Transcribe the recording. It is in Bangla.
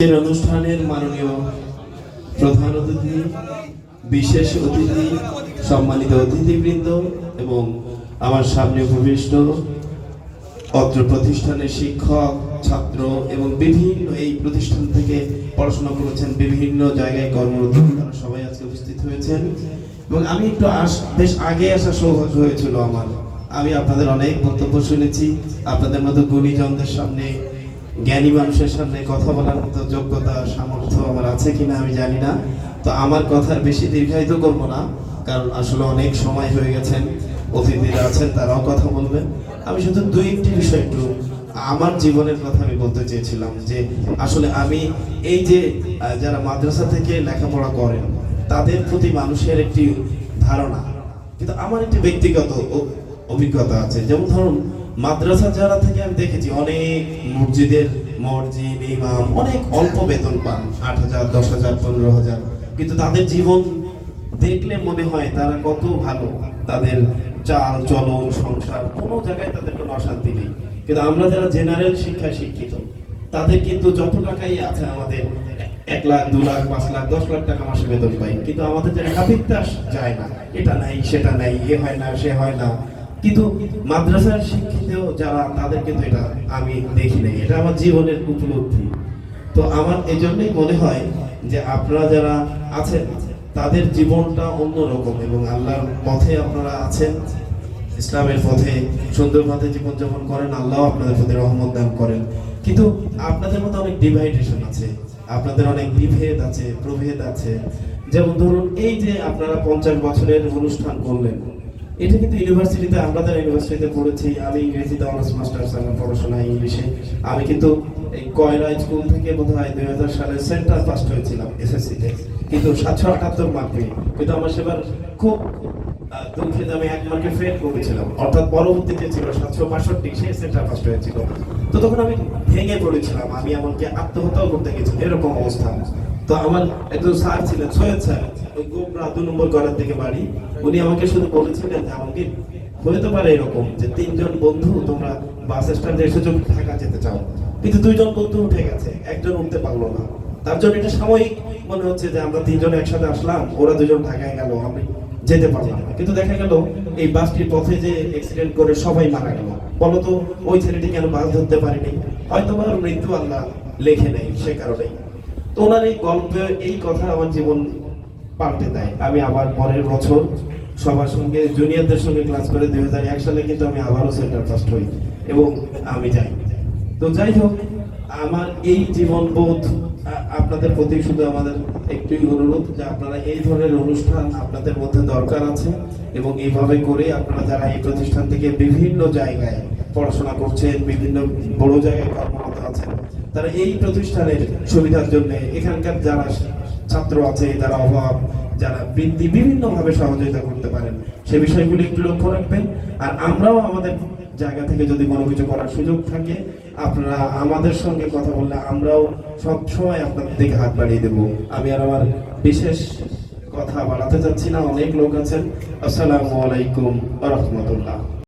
এর অনুষ্ঠানের মাননীয় প্রধান অতিথি, বিশেষ অতিথি, সম্মানিত অতিথিবৃন্দ এবং আমার সামনে উপবিষ্ট অত্র প্রতিষ্ঠানের শিক্ষক, ছাত্র এবং বিভিন্ন এই প্রতিষ্ঠান থেকে পড়াশোনা করেছেন বিভিন্ন জায়গায় কর্মরত তারা সবাই আজকে উপস্থিত হয়েছেন। এবং আমি একটু আস, বেশ আগে আসা সৌভাগ্য হয়েছিল আমার। আমি আপনাদের অনেক বক্তব্য শুনেছি। আপনাদের মতো গুণীজনদের সামনে জ্ঞানী মানুষের সামনে কথা বলার মতো যোগ্যতা, সামর্থ্য আমার আছে কিনা আমি জানি না। তো আমার কথার বেশি দীর্ঘায়িত করব না, কারণ আসলে অনেক সময় হয়ে গেছেন অতিথিরা আছেন, তারাও কথা বলবেন। আমি শুধু দুই একটি বিষয় একটু আমার জীবনের কথা আমি বলতে চেয়েছিলাম যে, আসলে আমি এই যে যারা মাদ্রাসা থেকে লেখাপড়া করেন, তাদের প্রতি মানুষের একটি ধারণা। কিন্তু আমার একটি ব্যক্তিগত অভিজ্ঞতা আছে। যেমন ধরুন মাদ্রাসা যারা থেকে, আমি দেখেছি অনেক মসজিদের মসজিদ, ইমাম অনেক অল্প বেতন পান, আট হাজার, দশ হাজার, পনেরো হাজার। কিন্তু তাদের জীবন দেখলে মনে হয় তারা কত ভালো। তাদের চাল, চলন, সংসার, কোনো জায়গায় তাদের কোনো অশান্তি নেই। কিন্তু আমরা যারা জেনারেল শিক্ষায় শিক্ষিত, তাদের কিন্তু যত টাকাই আছে আমাদের, এক লাখ, দু লাখ, পাঁচ লাখ, দশ লাখ টাকা মাসে বেতন পাই। কিন্তু আমাদের যারা হাবিত্তাস যায় না, এটা নাই, সেটা নাই, এ হয় না, সে হয় না। কিন্তু মাদ্রাসার শিক্ষিত যারা, তাদের কিন্তু এটা আমি দেখি নাই। এটা আমার জীবনের উপলব্ধি। তো আমার এই জন্যই মনে হয় যে আপনারা যারা আছেন, তাদের জীবনটা অন্যরকম এবং আল্লাহর পথে আপনারা আছেন, ইসলামের পথে, সুন্দর পথে জীবনযাপন করেন, আল্লাহ আপনাদের প্রতি রহমত দান করেন। কিন্তু আপনাদের মধ্যে অনেক ডিভাইডেশন আছে, আপনাদের অনেক বিভেদ আছে, প্রভেদ আছে। যেমন ধরুন, এই যে আপনারা পঞ্চাশ বছরের অনুষ্ঠান করলেন এটা কিন্তু ইউনিভার্সিটিতে আমরা যারা ইউনিভার্সিটিতে পড়েছি, আমি ইংরেজিতে অনার্স মাস্টার্স আমার পড়াশোনা ইংলিশে। আমি কিন্তু এই কয়রা স্কুল থেকে বোধ হয় দুই হাজার সালে সেন্ট্রাল পাস হয়েছিলাম এসএসসিতে কিন্তু সাতশো আটাত্তর মার্ক পেয়ে। কিন্তু আমার সেবার খুব দুঃখিত আমি এক মার্কে ফেল করেছিলাম। অর্থাৎ পরবর্তীতে ছিল সাতশো বাষট্টি, সে সেন্টার ফার্স্ট হয়েছিল। তো তখন আমি ভেঙে পড়েছিলাম, আমি এমনকি আত্মহত্যাও করতে গেছি এরকম অবস্থা। তো আমার একজন স্যার ছিলেন, সৈয়দ স্যার ওই গোবরা দু নম্বর গড়ের দিকে বাড়ি। উনি আমাকে শুধু বলেছিলেন যে, আমাকে হতে পারে এরকম যে তিনজন বন্ধু তোমরা বাস স্ট্যান্ডে এসেছ ঢাকা যেতে চাও। কিন্তু দুইজন বন্ধু উঠে গেছে, একজন উঠতে পারল না। তার জন্য এটা সাময়িক মনে হচ্ছে যে, আমরা তিনজন একসাথে আসলাম, ওরা দুজন ঢাকায় গেল, আমি যেতে পারলাম না। কিন্তু দেখা গেল, এই বাসটির পথে যে অ্যাক্সিডেন্ট করে সবাই মারা গেল। বলতো, ওই ছেলেটি কেন বাস ধরতে পারেনি? হয়তো মৃত্যু আল্লাহ লেখে নেই সে কারণেই। তো ওনার এই গল্পে, এই কথা আমার জীবন পাল্টে দেয়। আমি আবার পরের বছর সবার সঙ্গে জুনিয়রদের সঙ্গে ক্লাস করে দুই হাজার এক সালে কিন্তু আমি আবারও সেন্টার ফার্স্ট হই এবং আমি যাই। তো যাই হোক, আমার এই জীবন বোধ আপনাদের প্রতি শুধু আমাদের একটুই অনুরোধ যে আপনারা এই ধরনের অনুষ্ঠান আপনাদের মধ্যে দরকার আছে এবং এইভাবে করে আপনারা যারা এই প্রতিষ্ঠান থেকে বিভিন্ন জায়গায় পড়াশোনা করছেন, বিভিন্ন বড় জায়গায় কর্মরত আছেন তারা এই প্রতিষ্ঠানের সুবিধার জন্য এখানকার যারা ছাত্র আছে যারা অভাব, যারা বৃদ্ধি বিভিন্নভাবে সহযোগিতা করতে পারেন, সে বিষয়গুলি একটু লক্ষ্য রাখবেন। আর আমরাও আমাদের জায়গা থেকে যদি কোনো কিছু করার সুযোগ থাকে, আপনারা আমাদের সঙ্গে কথা বললে আমরাও সবসময় আপনাদের দিকে হাত বাড়িয়ে দেব। আমি আর আমার বিশেষ কথা বাড়াতে চাচ্ছি না, অনেক লোক আছেন। আসসালামু আলাইকুম রহমতুল্লাহ।